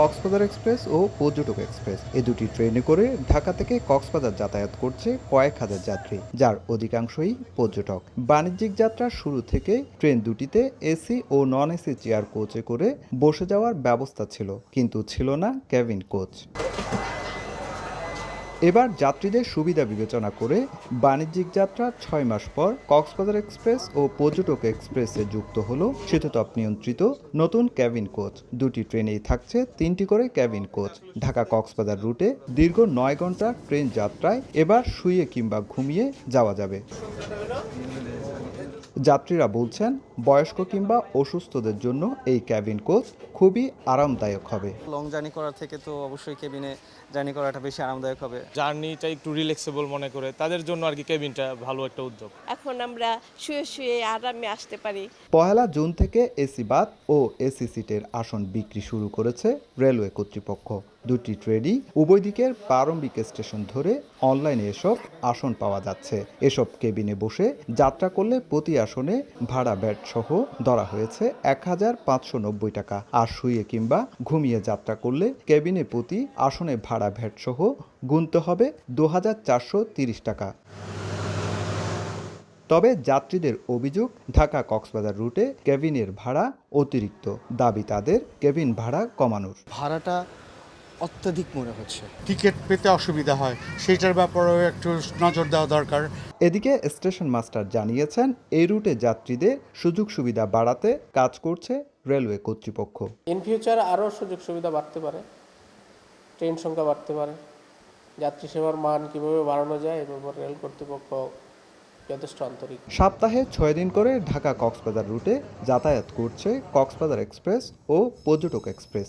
Cox's Bazar express ও পর্যটক express. এ দুটি ট্রেনে করে ঢাকা থেকে কক্সবাজার যাতায়াত করছে কয়েক হাজার যাত্রী, যার অধিকাংশই পর্যটক। বাণিজ্যিক যাত্রার শুরু থেকে ট্রেন দুটিতে এসি ও নন এসি চেয়ার কোচে করে বসে যাওয়ার ব্যবস্থা ছিল, কিন্তু ছিল না ক্যাবিন কোচ। এবার যাত্রীদের সুবিধা বিবেচনা করে বাণিজ্যিক যাত্রা ছয় মাস পর কক্সবাজার এক্সপ্রেস ও পর্যটক এক্সপ্রেসে যুক্ত হল শীততাপ নিয়ন্ত্রিত নতুন ক্যাবিন কোচ। দুটি ট্রেনেই থাকছে তিনটি করে ক্যাবিন কোচ। ঢাকা কক্সবাজার রুটে দীর্ঘ নয় ঘণ্টা ট্রেন যাত্রায় এবার শুয়ে কিংবা ঘুমিয়ে যাওয়া যাবে। যাত্রীরা বলছেন বয়স্ক কিংবা অসুস্থদের জন্য এই ক্যাবিন কোচ খুবই আরামদায়ক হবে। লং জার্নি করার থেকে তো অবশ্যই কেবিনে জার্নি করাটা বেশি আরামদায়ক হবে। জার্নিটা একটু রিল্যাক্সেবল মনে করে তাদের জন্য আর কি কেবিনটা ভালো একটা উদ্যোগ। এখন আমরা শুয়ে শুয়ে আরামে আসতে পারি। পহেলা জুন থেকে এসি বাস ও এসি সিটের আসন বিক্রি শুরু করেছে রেলওয়ে কর্তৃপক্ষ। দুটি ট্রেনই উভয় দিকের প্রারম্ভিক স্টেশন ধরে অনলাইনে এসব আসন পাওয়া যাচ্ছে। এসব কেবিনে বসে যাত্রা করলে প্রতি আসনে ভাড়া ব্যাট সহ ধরা হয়েছে এক হাজার পাঁচশো নব্বই টাকা। আর শুয়ে কিংবা ঘুমিয়ে যাত্রা করলে কেবিনে প্রতি আসনে ভাড়া ভ্যাট সহ গুনতে হবে দু হাজার চারশো তিরিশ টাকা। তবে যাত্রীদের অভিযোগ, ঢাকা কক্সবাজার রুটে কেবিনের ভাড়া অতিরিক্ত। দাবি তাদের কেবিন ভাড়া কমানোর। ভাড়াটা অত্যাধিক মনে হচ্ছে। টিকিট পেতে অসুবিধা হয়। সেইটার ব্যাপারেও একটু নজর দেওয়া দরকার। এদিকে স্টেশন মাস্টার জানিয়েছেন এই রুটে যাত্রীদের সুযোগ সুবিধা বাড়াতে কাজ করছে রেলওয়ে কর্তৃপক্ষ। ইন ফিউচার আরও সুযোগ সুবিধা বাড়তে পারে। ট্রেন সংখ্যা বাড়তে পারে। যাত্রী সেবার মান কীভাবে বাড়ানো যায় এ ব্যাপারে রেল কর্তৃপক্ষ যথেষ্ট আন্তরিক। সপ্তাহে ছয় দিন করে ঢাকা কক্সবাজার রুটে যাতায়াত করছে কক্সবাজার এক্সপ্রেস ও পর্যটক এক্সপ্রেস।